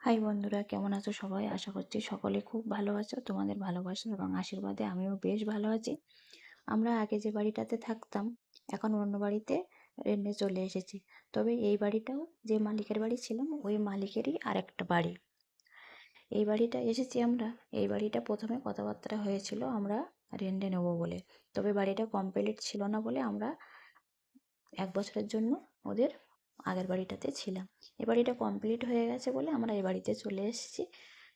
High বন্ধুরা, কেমন আছো সবাই? আশা করছি সকলে খুব ভালো আছো, তোমাদের ভালোবাসা এবং আশীর্বাদে আমিও বেশ ভালো আছি। আমরা আগে যে বাড়িটাতে থাকতাম, এখন অন্য বাড়িতে রেন্টে চলে এসেছি। তবে এই বাড়িটাও যে মালিকের বাড়ি ছিলাম ওই মালিকেরই আরেকটা বাড়ি। এই বাড়িটা এসেছি আমরা, এই বাড়িটা প্রথমে কথাবার্তা হয়েছিল আমরা রেন্টে নেব বলে। তবে বাড়িটা কমপ্লিট ছিল না বলে আমরা এক বছরের জন্য ওদের আগের বাড়িটাতে ছিলাম। এ বাড়িটা কমপ্লিট হয়ে গেছে বলে আমরা এই বাড়িতে চলে এসেছি।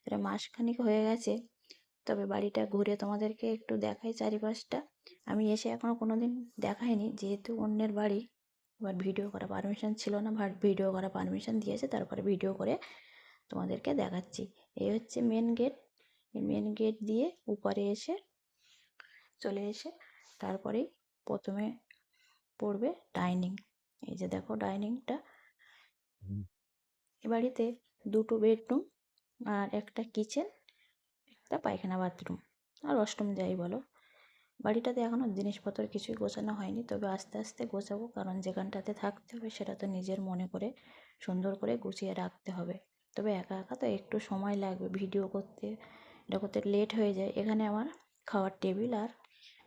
এটা মাসখানিক হয়ে গেছে। তবে বাড়িটা ঘুরে তোমাদেরকে একটু দেখাই চারিপাশটা। আমি এসে এখনও কোনো দিন দেখাইনি। যেহেতু অন্যের বাড়ি এবার ভিডিও করা পারমিশন ছিল না বাট ভিডিও করা পারমিশন দিয়েছে, তারপরে ভিডিও করে তোমাদেরকে দেখাচ্ছি। এই হচ্ছে মেন গেট এই মেন গেট দিয়ে উপরে এসে চলে এসে তারপরেই প্রথমে পড়বে ডাইনিং এই যে দেখো ডাইনিংটা। এ বাড়িতে দুটো বেডরুম আর একটা কিচেন একটা পায়খানা বাথরুম আর অষ্টম যাই বলো। বাড়িটাতে এখনও জিনিসপত্র কিছুই গোছানো হয়নি তবে আস্তে আস্তে গোছাবো কারণ যেখানটাতে থাকতে হবে সেটা তো নিজের মনে করে সুন্দর করে গুছিয়ে রাখতে হবে। তবে একা একা তো একটু সময় লাগবে ভিডিও করতে এটা করতে লেট হয়ে যায়। এখানে আমার খাওয়ার টেবিল আর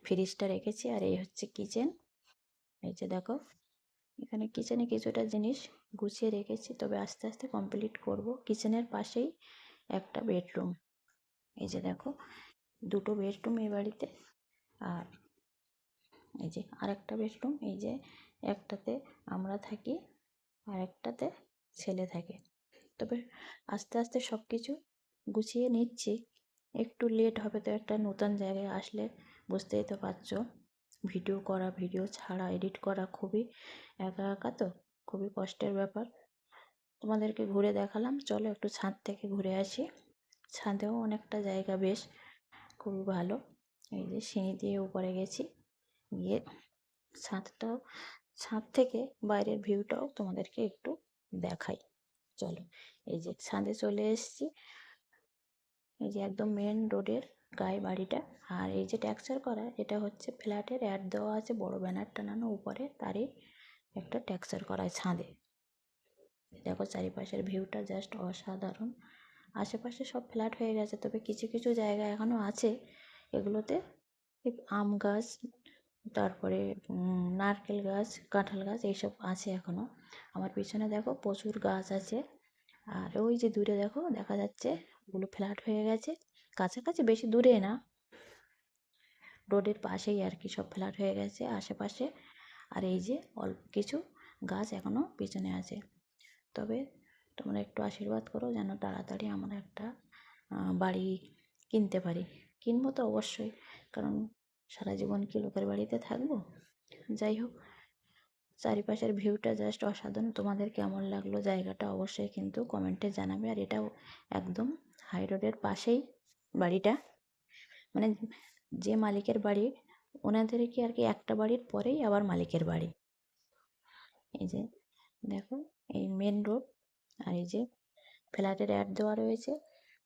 ফ্রিজটা রেখেছি আর এই হচ্ছে কিচেন। এই যে দেখো এখানে কিচেনে কিছুটা জিনিস গুছিয়ে রেখেছি, তবে আস্তে আস্তে কমপ্লিট করব। কিচেনের পাশেই একটা বেডরুম এই যে দেখো, দুটো বেডরুম এই বাড়িতে। আর এই যে আর একটা বেডরুম এই যে একটাতে আমরা থাকি আর একটাতে ছেলে থাকে। তবে আস্তে আস্তে সব কিছু গুছিয়ে নিচ্ছি। একটু লেট হবে তো একটা নতুন জায়গায় আসলে, বুঝতেই তো পারছ। ভিডিও করা, ভিডিও ছাড়া, এডিট করা খুবই একা একা তো, খুবই কষ্টের ব্যাপার। তোমাদেরকে ঘুরে দেখালাম, চলো একটু ছাদ থেকে ঘুরে আসি। ছাদেও অনেকটা জায়গা বেশ, খুবই ভালো। এই যে সিঁড়ি দিয়ে উপরে গেছি, গিয়ে ছাদটাও, ছাদ থেকে বাইরের ভিউটাও তোমাদেরকে একটু দেখাই। চলো, এই যে ছাদে চলে এসেছি। এই যে একদম মেন রোডের গায়ে বাড়িটা। আর এই যে ট্যাক্সচার করা, এটা হচ্ছে ফ্ল্যাটের অ্যাড দেওয়া আছে বড় ব্যানার টানানো উপরে, তারই একটা ট্যাক্সচার করা ছাদে। দেখো চারিপাশের ভিউটা জাস্ট অসাধারণ। আশেপাশে সব ফ্ল্যাট হয়ে গেছে, তবে কিছু কিছু জায়গা এখনও আছে। এগুলোতে আম গাছ, তারপরে নারকেল গাছ, কাঁঠাল গাছ, এইসব আছে এখনও আমার পিছনে দেখো প্রচুর গাছ আছে। আর ওই যে দূরে দেখো, দেখা যাচ্ছে, ওগুলো ফ্ল্যাট হয়ে গেছে। কাছাকাছি বেশি দূরে না। রোডের পাশেই আর কি সব ফ্ল্যাট হয়ে গেছে আশেপাশে। আর এই যে অল্প কিছু গাছ এখনও পিছনে আছে। তবে তোমরা একটু আশীর্বাদ করো যেন তাড়াতাড়ি আমরা একটা বাড়ি কিনতে পারি। কিনবো তো অবশ্যই, কারণ সারা জীবন কি লোকের বাড়িতে থাকব? যাই হোক, চারিপাশের ভিউটা জাস্ট অসাধারণ। তোমাদের কেমন লাগল জায়গাটা অবশ্যই কিন্তু কমেন্টে জানাবে। আর এটাও একদম হাই রোডের পাশেই। বাড়িটা। মানে যে মালিকের বাড়ি ওনাদের কি আর কি একটা বাড়ির পরেই আবার মালিকের বাড়ি। এই যে, দেখো, এই মেন রোড আর এই যে ফ্ল্যাটের অ্যাড দেওয়া রয়েছে।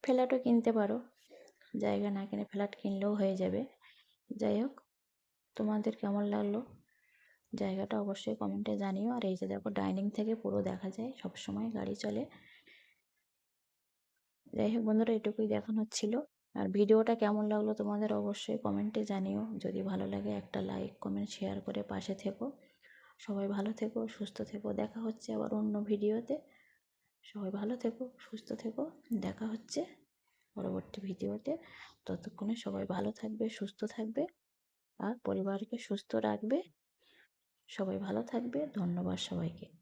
ফ্ল্যাটও কিনতে পারো। জায়গা না কিনে ফ্ল্যাট কিনলেও হয়ে যাবে। যাই হোক, তোমাদের কেমন লাগল? জায়গাটা অবশ্যই কমেন্টে জানিও। আর এই যে দেখো ডাইনিং থেকে পুরো দেখা যায় সব সময় গাড়ি চলে। যাই হোক, বন্ধুরা, এটুকুই দেখানো ছিল। আর ভিডিওটা কেমন লাগল তোমাদের অবশ্যই কমেন্টে জানিও। যদি ভালো লাগে একটা লাইক কমেন্ট শেয়ার করে পাশে থেকো। সবাই ভালো থেকো, সুস্থ থেকো। দেখা হচ্ছে আবার অন্য ভিডিওতে সবাই ভালো থেকো, সুস্থ থেকো। দেখা হচ্ছে পরবর্তী ভিডিওতে ততক্ষণে সবাই ভালো থাকবে, সুস্থ থাকবে আর পরিবারকে সুস্থ রাখবে। সবাই ভালো থাকবে। ধন্যবাদ সবাইকে।